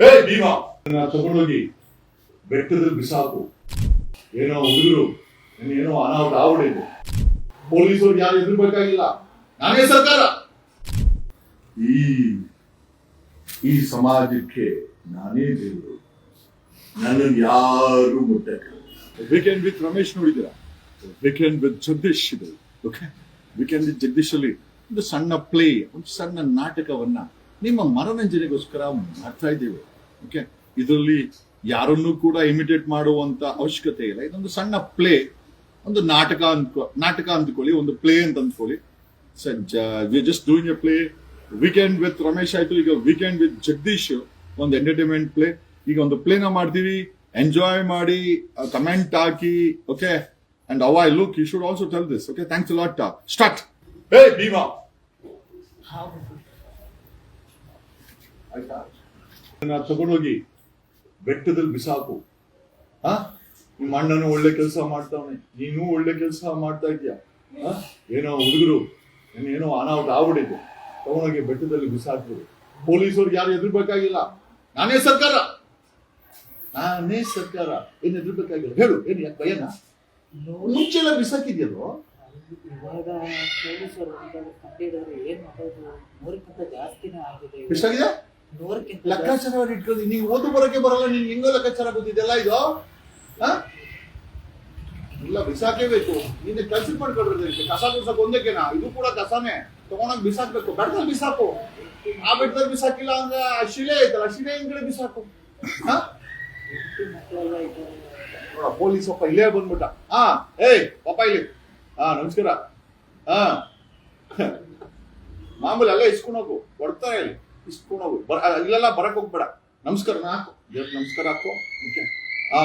ಹೇ ಭೀಮಾ! ತಗೊಂಡೋಗಿ ಬೆಟ್ಟದ ಬಿಸಾಕು. ಏನೋ ಹುಡುಗರು ಏನೋ ಅನಾಹುತ ಆಗ್ಬಿಟ್ಟಿದೆ. ಪೊಲೀಸರು ಯಾರು ಎದುರ್ಬೇಕಾಗಿಲ್ಲ. ನಾನೇ ಸರ್ಕಾರ. ಈ ಈ ಸಮಾಜಕ್ಕೆ ನಾನೇ ದೇವರು. ನನ್ನನ್ನು ಯಾರು ಮುಟ್ಟಕ್ಕೆ ವೀಕೆಂಡ್ ವಿತ್ ರಮೇಶ್ ನೋಡಿದ್ದೀರಾ ವೀಕೆಂಡ್ ವಿತ್ ಜಗದೀಶ್ ಇದೆ ಓಕೆ ವೀಕೆಂಡ್ ವಿತ್ ಜಗದೀಶ್ ಅಲ್ಲಿ ಒಂದು ಸಣ್ಣ ಪ್ಲೇ ಒಂದು ಸಣ್ಣ ನಾಟಕವನ್ನ ನಿಮ್ಮ ಮನೋರಂಜನೆಗೋಸ್ಕರ ಮಾಡ್ತಾ ಇದ್ದೇವೆ. ಓಕೆ ಇದರಲ್ಲಿ ಯಾರನ್ನೂ ಕೂಡ ಇಮಿಟೇಟ್ ಮಾಡುವಂತ ಅವಶ್ಯಕತೆ ಇಲ್ಲ. ಇದೊಂದು ಸಣ್ಣ ಪ್ಲೇ ಒಂದು ನಾಟಕ ಅಂದ್ಕೊ ನಾಟಕ ಅಂದ್ಕೊಳ್ಳಿ ಒಂದು ಪ್ಲೇ ಅಂತ ಅಂದ್ಕೊಳ್ಳಿ. We just doing a play weekend with Ramesh ಆಯ್ತು ಈಗ ವೀಕೆಂಡ್ ವಿತ್ ಜಗದೀಶ್ ಒಂದು ಎಂಟರ್ಟೈನ್ಮೆಂಟ್ ಪ್ಲೇ ಈಗ ಒಂದು ಪ್ಲೇನ ಮಾಡ್ತೀವಿ. ಎಂಜಾಯ್ ಮಾಡಿ comment hockey okay and uh I look you should also tell this okay thanks lot start ಹೇ ಭೀಮಾ ಆಯ್ತಾ? ತಗೊಂಡೋಗಿ ಬೆಟ್ಟದಲ್ಲಿ ಬಿಸಾಕು. ಆ? ನಿಮ್ಮ ಅಣ್ಣನು ಒಳ್ಳೆ ಕೆಲಸ ಮಾಡ್ತಾವನೆ. ನೀನು ಒಳ್ಳೆ ಕೆಲಸ ಮಾಡ್ತಾ ಇದೀಯ? ಏನೋ ಹುಡುಗರು ಏನೋ ಅನಾಹುತ ಆಗ್ಬಿಟ್ಟಿದೆ. ತಗೊಂಡೋಗಿ ಬೆಟ್ಟದಲ್ಲಿ ಬಿಸಾಕ್ಬಿಡು. ಪೊಲೀಸರು ಯಾರು ಎದುರ್ಬೇಕಾಗಿಲ್ಲ ನಾನೇ ಸರ್ಕಾರ. ನಾನೇ ಸರ್ಕಾರ. ಏನ್ ಎದುರ್ಬೇಕಾಗಿಲ್ಲ ಹೇಳು ಏನ್ ಯಾಕೆ ಭಯನ? ಮುಂಚೆ ಎಲ್ಲ ಬಿಸಾಕಿದ್ಯಲ್ವ ಇವಾಗ ಪೊಲೀಸರು ಏನ್ ಮಾಡೋದು? ಮೂರಕ್ಕಿಂತ ಜಾಸ್ತಿನೇ ಆಗಿದೆ. ಎಷ್ಟಾಗಿದೆ? ಲೆಕ್ಕಾಚಾರ ಇಟ್ಕೊಂಡು ನೀವು ಓದು ಬರೋಕೆ ಬರಲ್ಲ, ನೀನ್ ಹೆಂಗೋ ಲೆಕ್ಕಾಚಾರ ಗೊತ್ತಿದೆಲ್ಲ ಇದು? ಹಾ? ಇಲ್ಲ ಬಿಸಾಕೇಬೇಕು ನೀನು ಕೆಲಸ ಮಾಡ್ಕೊಳ್ರಿ ಕಸ ಬಿಸಾಕ್ ಒಂದಕ್ಕೇನಾ ಇದು ಕೂಡ ಕಸನೇ. ತಗೊಂಡೋಗಿ ಬಿಸಾಕ್ಬೇಕು. ಬೆಟ್ಟದಲ್ಲಿ ಬಿಸಾಕು. ಆ ಬೆಟ್ಟದಲ್ಲಿ ಬಿಸಾಕಿಲ್ಲ ಅಂದ್ರೆ ಆ ಶಿಲೆ ಐತಲ್ಲ ಶಿಲೆ ಹಿಂದ್ಗಡೆ ಬಿಸಾಕು. ನೋಡ ಪೊಲೀಸ್ ಒಪ್ಪ ಇಲ್ಲೇ ಬಂದ್ಬಿಟ್ಟ. ಹಾ ಏಯ್ ಪಾಪ ಇಲ್ಲಿ. ಹಾ ನಮಸ್ಕಾರ. ಹಾ ಮಾಮೂಲಿ ಅಲ್ಲೇ ಇಸ್ಕೊಂಡು ಹೋಗು. ಕೊಡ್ತಾರೆ ಇಲ್ಲಿ ಇಸ್ಕೊಂಡು ಹೋಗು ಬರ ಇಲ್ಲೆಲ್ಲ ಬರಕ್ ಹೋಗ್ಬೇಡ. ನಮಸ್ಕಾರ ಹಾಕು. ದೇವ್ರ ನಮಸ್ಕಾರ ಹಾಕು. ಓಕೆ ಹಾ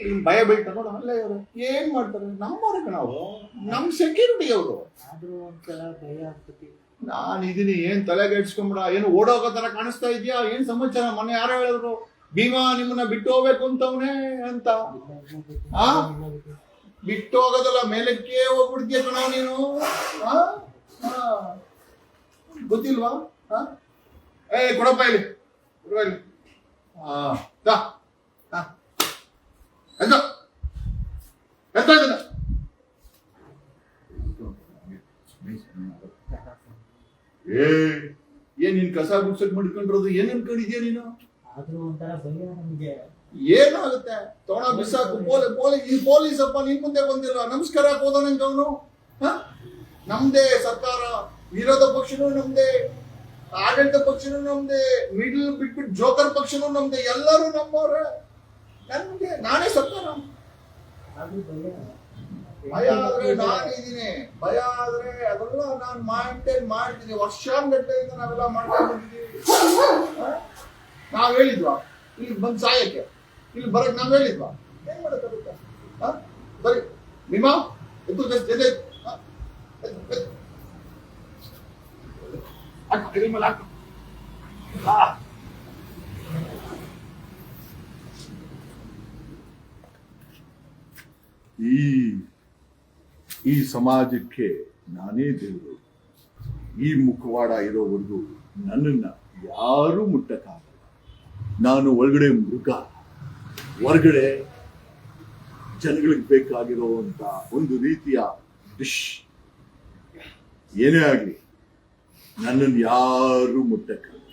ನಿಮ್ ಭಯ ಬೀಳ್ತ ನೋಡ ಅಲ್ಲೇ ಇವರು. ಏನ್ ಮಾಡ್ತಾರೆ? ನಮ್ಮವ್ರಿಗೆ ನಾವು. ನಮ್ ಸೆಕ್ಯೂರಿಟಿ ಅವರು. ಆದ್ರೂ ಒಂದ್ಸಲ ಭಯ ಆಗ್ತತಿ ನಾನ್ ಇದೀನಿ ಏನ್ ತಲೆಗೆ ಇಡ್ಸ್ಕೊಂಬಿಡ ಏನು ಓಡೋಗೋ ತರ ಕಾಣಿಸ್ತಾ ಇದೆಯಾ? ಏನ್ ಸಮಾಚಾರ? ಮೊನ್ನೆ ಯಾರೋ ಹೇಳಿದ್ರು ಭೀಮಾ ನಿಮ್ಮನ್ನ ಬಿಟ್ಟು ಹೋಗ್ಬೇಕು ಅಂತವನೇ ಅಂತ. ಆ? ಬಿಟ್ಟು ಹೋಗೋದಲ್ಲ ಮೇಲಕ್ಕೆ ಹೋಗ್ಬಿಡ್ತೀಯ ಕಣ ನೀನು. ಗೊತ್ತಿಲ್ವಾ? ಆ? ಏ ಕೊಡಪ್ಪ ಇಲ್ಲಿ. ಕೊಡುವ ಇಲ್ಲಿ. ಆ, ತಾ. ಆ. ಎದ್ದ. ಎದ್ದ ಇದನ್ನ. ಏ ಏನ್ ನಿನ್ ಕಸ ಗುಡ್ಸಕ್ ಮಾಡ್ಕೊಂಡಿರೋದು? ಏನ್ ಅನ್ಕೊಂಡಿದ್ಯಾ ನೀನು? ಆದ್ರೂ ಒಂಥರ ಭಯ ನಮ್ಗೆ. ಏನಾಗುತ್ತೆ? ತೋಣ ಬಿಸಾಕು ಪೊಲೀಸ್ ಪೊಲೀಸ್ ಈ ಪೊಲೀಸ್ ಅಪ್ಪ ನಿನ್ ಮುಂದೆ ಬಂದಿಲ್ಲ. ನಮಸ್ಕಾರ ಹೋದನಂತ ಅವನು ನಮ್ದೇ ಸರ್ಕಾರ ವಿರೋಧ ಪಕ್ಷನು ನಮ್ದೇ. ಆಡಳಿತ ಪಕ್ಷನೂ ನಮ್ದೇ ಮಿಡ್ಲ್ ಬಿಟ್ಬಿಟ್ಟು ಜೋಕರ್ ಪಕ್ಷನೂ ನಮ್ದೇ, ಎಲ್ಲರೂ ನಮ್ಮವ್ರೆ. ನನ್ಗೆ, ನಾನೇ ಸತ್ತ ಭಯ ಆದ್ರೆ ನಾನಿದ್ದೀನಿ. ಭಯ ಆದ್ರೆ ಅದೆಲ್ಲ ನಾನು ಮೈಂಟೈನ್ ಮಾಡ್ತೀನಿ. ವರ್ಷಾನ್ಗಟ್ಟಲೆಯಿಂದ ನಾವೆಲ್ಲ ಮಾಡ್ತಾ ಬಂದಿದ್ದೀವಿ? ನಾವ್ ಹೇಳಿದ್ವಾ? ಇಲ್ಲಿ ಬಂದ್ ಸಾಯಕ್ಕೆ. ಇಲ್ಲಿ ಬರಕ್ ನಾವ್ ಹೇಳಿದ್ವಾ? ಏನ್ ಮಾಡಕ್ಕಾಗುತ್ತ? ಬರೀ ನಿಮ್ಮ ಎದ್ದು ಎದೆ. ಈ ಸಮಾಜಕ್ಕೆ ನಾನೇ ದೇವರು. ಈ ಮುಖವಾಡ ಇರೋವರೆಗೂ ನನ್ನನ್ನ ಯಾರು ಮುಟ್ಟಕ್ಕಾಗಲ್ಲ. ನಾನು ಒಳಗಡೆ ಮೃಗ, ಹೊರಗಡೆ ಜನಗಳಿಗೆ ಬೇಕಾಗಿರುವಂತ ಒಂದು ರೀತಿಯ ಡಿಶ್ ಏನೇ ಆಗಲಿ ನನ್ನನ್ನು ಯಾರು ಮುಟ್ಟಕ್ಕಾಗಲ್ಲ